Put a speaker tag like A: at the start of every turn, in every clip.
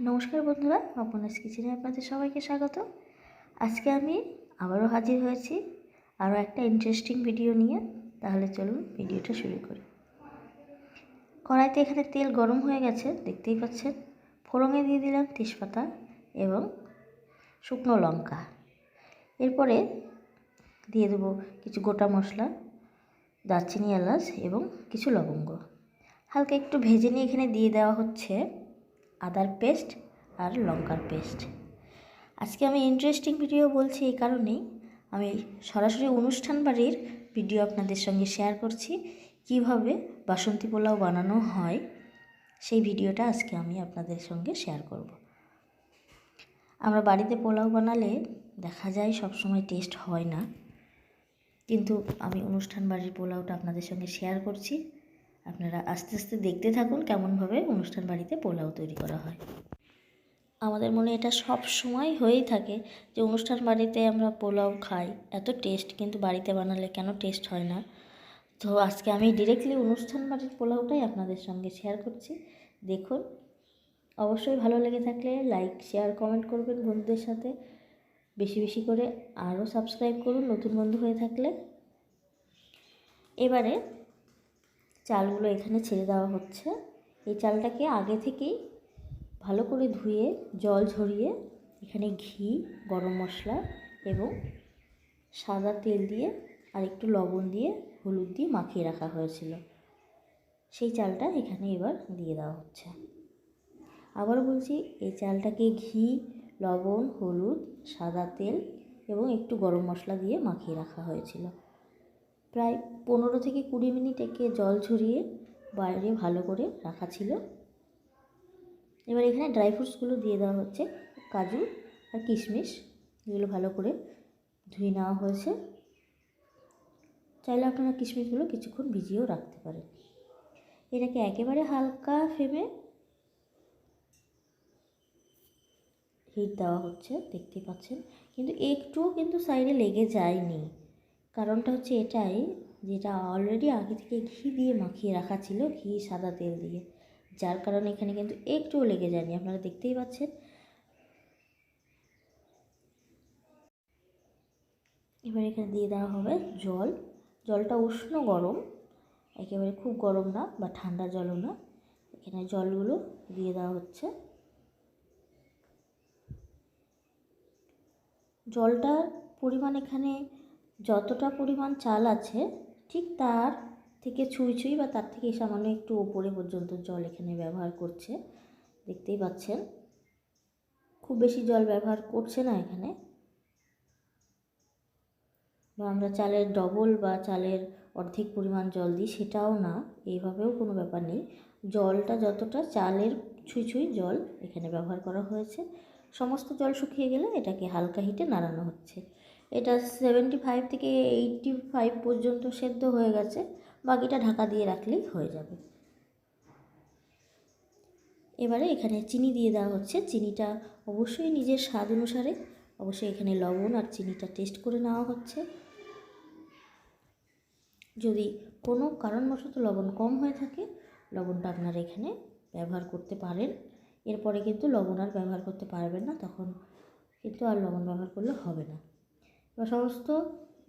A: নমস্কার বন্ধুরা অপনাস কিচেনে আপনাদের সবাইকে স্বাগত। আজকে আমি আবারও হাজির হয়েছি আরও একটা ইন্টারেস্টিং ভিডিও নিয়ে। তাহলে চলুন ভিডিওটা শুরু করি। কড়াইতে এখানে তেল গরম হয়ে গেছে, দেখতেই পাচ্ছেন। ফোড়ঙে দিয়ে দিলাম তেজপাতা এবং শুকনো লঙ্কা। এরপরে দিয়ে দেবো কিছু গোটা মশলা, দারচিনি এলাচ এবং কিছু লবঙ্গ। হালকা একটু ভেজে নিয়ে এখানে দিয়ে দেওয়া হচ্ছে আদার পেস্ট আর লঙ্কার পেস্ট। আজকে আমি ইন্টারেস্টিং ভিডিও বলছি এই কারণেই। আমি সরাসরি অনুষ্ঠান বাড়ির ভিডিও আপনাদের সঙ্গে শেয়ার করছি, কীভাবে বাসন্তী পোলাও বানানো হয়, সেই ভিডিওটা আজকে আমি আপনাদের সঙ্গে শেয়ার করব। আমরা বাড়িতে পোলাও বানালে দেখা যায় সব সময় টেস্ট হয় না, কিন্তু আমি অনুষ্ঠান বাড়ির পোলাওটা আপনাদের সঙ্গে শেয়ার করছি। আপনারা আস্তে আস্তে দেখতে থাকুন কেমনভাবে অনুষ্ঠান বাড়িতে পোলাও তৈরি করা হয়। আমাদের মনে এটা সব সময় হয়েই থাকে যে অনুষ্ঠান বাড়িতে আমরা পোলাও খাই, এত টেস্ট কিন্তু বাড়িতে বানালে কেন টেস্ট হয় না? তো আজকে আমি ডিরেক্টলি অনুষ্ঠান বাড়ির পোলাওটাই আপনাদের সঙ্গে শেয়ার করছি। দেখুন, অবশ্যই ভালো লেগে থাকলে লাইক শেয়ার কমেন্ট করবেন বন্ধুদের সাথে। বেশি বেশি করে আরও সাবস্ক্রাইব করুন নতুন বন্ধু হয়ে থাকলে। এবারে চালগুলো এখানে ছেড়ে দেওয়া হচ্ছে। এই চালটাকে আগে থেকেই ভালো করে ধুয়ে, জল ঝরিয়ে এখানে ঘি, গরম মশলা এবং সাদা তেল দিয়ে আর একটু লবণ দিয়ে হলুদ দিয়ে মাখিয়ে রাখা হয়েছিল। সেই চালটা এখানে এবার দিয়ে দেওয়া হচ্ছে। আবার বলছি, এই চালটাকে ঘি, লবণ, হলুদ, সাদা তেল এবং একটু গরম মশলা দিয়ে মাখিয়ে রাখা হয়েছিল। প্রায় পনেরো থেকে কুড়ি মিনিট একে জল ঝরিয়ে বাইরে ভালো করে রাখা ছিল। এবার এখানে ড্রাই ফ্রুটসগুলো দিয়ে দেওয়া হচ্ছে, কাজু আর কিশমিশ, এগুলো ভালো করে ধুয়ে নেওয়া হয়েছে। চাইলে আপনারা কিশমিশগুলো কিছুক্ষণ ভিজিয়েও রাখতে পারেন। এটাকে একেবারে হালকা ফ্লেমে হিট দেওয়া হচ্ছে, দেখতে পাচ্ছেন। কিন্তু একটুও কিন্তু সাইডে লেগে যায়নি। কারণটা হচ্ছে এটাই যেটা অলরেডি আগে থেকে ঘি দিয়ে মাখিয়ে রাখা ছিল, ঘি, সাদা তেল দিয়ে। যার কারণে এখানে কিন্তু একটুও লেগে যায়নি, আপনারা দেখতেই পাচ্ছেন। এবার এখানে দিয়ে দেওয়া হবে জল। জলটা উষ্ণ গরম, একেবারে খুব গরম না বা ঠান্ডা জলও না। এখানে জলগুলো দিয়ে দেওয়া হচ্ছে। জলটার পরিমাণ এখানে যতটা পরিমাণ চাল আছে, ঠিক তার থেকে ছুঁই ছুঁই বা তার থেকে সামান্য একটু ওপরে পর্যন্ত জল এখানে ব্যবহার করছে। দেখতেই পাচ্ছেন। খুব বেশি জল ব্যবহার করছে না এখানে। বা আমরা চালের ডবল বা চালের অর্ধেক পরিমাণ জল দিই সেটাও না, এইভাবেও কোনো ব্যাপার নেই। জলটা যতটা চালের ছুঁই ছুঁই জল এখানে ব্যবহার করা হয়েছে। সমস্ত জল শুকিয়ে গেলে এটাকে হালকা হিটে নাড়ানো হচ্ছে। এটা সেভেন্টি ফাইভ থেকে এইটটি ফাইভ পর্যন্ত সেদ্ধ হয়ে গেছে। বাকিটা ঢাকা দিয়ে রাখলেই হয়ে যাবে। এবারে এখানে চিনি দিয়ে দেওয়া হচ্ছে। চিনিটা অবশ্যই নিজের স্বাদ অনুসারে। অবশ্যই এখানে লবণ আর চিনিটা টেস্ট করে নেওয়া হচ্ছে। যদি কোনো কারণবশত লবণ কম হয়ে থাকে, লবণটা আপনারা এখানে ব্যবহার করতে পারেন। এরপরে কিন্তু লবণ আর ব্যবহার করতে পারবেন না। তখন কিন্তু আর লবণ ব্যবহার করলে হবে না। এবার সমস্ত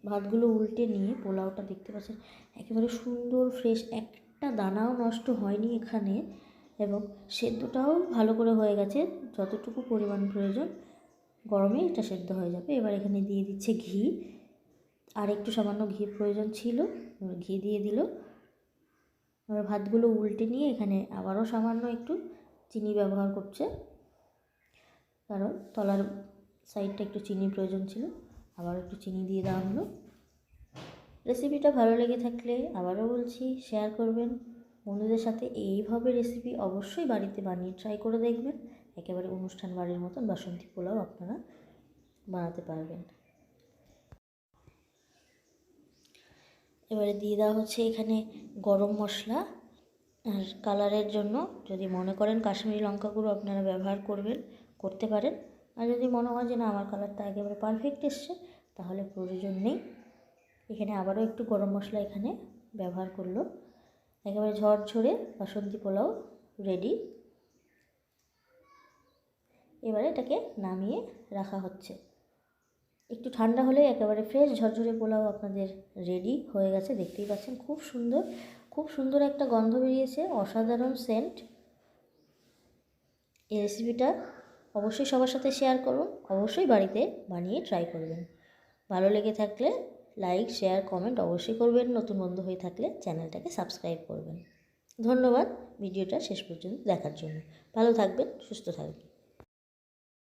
A: ভাতগুলো উল্টে নিয়ে পোলাওটা দেখতে পাচ্ছেন, একেবারে সুন্দর ফ্রেশ একটা দানাও নষ্ট হয়নি এখানে এবং সেদ্ধটাও ভালো করে হয়ে গেছে, যতটুকু পরিমাণ প্রয়োজন, গরমে এটা সেদ্ধ হয়ে যাবে। এবার এখানে দিয়ে দিচ্ছে ঘি, আর একটু সামান্য ঘি প্রয়োজন ছিল ঘি দিয়ে দিল। এবার ভাতগুলো উল্টে নিয়ে এখানে আবারও সামান্য একটু চিনি ব্যবহার করছে, কারণ তলার সাইডটা একটু চিনি প্রয়োজন ছিল। আবার একটু চিনি দিয়ে দেওয়া হলো। রেসিপিটা ভালো লেগে থাকলে আবারও বলছি শেয়ার করবেন। বন্ধুদের সাথে এইভাবে রেসিপি অবশ্যই বাড়িতে বানিয়ে ট্রাই করে দেখবেন। একেবারে অনুষ্ঠান বাড়ির মতন বাসন্তী পোলাও আপনারা বানাতে পারবেন। এবারে দিয়ে দেওয়া হচ্ছে এখানে গরম মশলা আর কালারের জন্য যদি মনে করেন কাশ্মীরি লঙ্কা গুঁড়ো আপনারা ব্যবহার করবেন, করতে পারেন। আর যদি মনে হয় যে না, আমার কালারটা একেবারে পারফেক্ট এসছে, তাহলে প্রয়োজন নেই। এখানে আবারও একটু গরম মশলা এখানে ব্যবহার করল। একেবারে ঝড় ঝরে বাসন্তী পোলাও রেডি এবারে এটাকে নামিয়ে রাখা হচ্ছে। একটু ঠান্ডা হলে একেবারে ফ্রেশ ঝরঝরে পোলাও আপনাদের রেডি হয়ে গেছে, দেখতেই পাচ্ছেন। খুব সুন্দর খুব সুন্দর একটা গন্ধ বেরিয়েছে, অসাধারণ সেন্ট এই রেসিপিটা অবশ্যই সবার সাথে শেয়ার করুন, অবশ্যই বাড়িতে বানিয়ে ট্রাই করবেন। ভালো লেগে থাকলে লাইক শেয়ার কমেন্ট অবশ্যই করবেন, নতুন বন্ধু হয়ে থাকলে চ্যানেলটাকে সাবস্ক্রাইব করবেন। ধন্যবাদ, ভিডিওটা শেষ পর্যন্ত দেখার জন্য। ভালো থাকবেন, সুস্থ থাকবেন।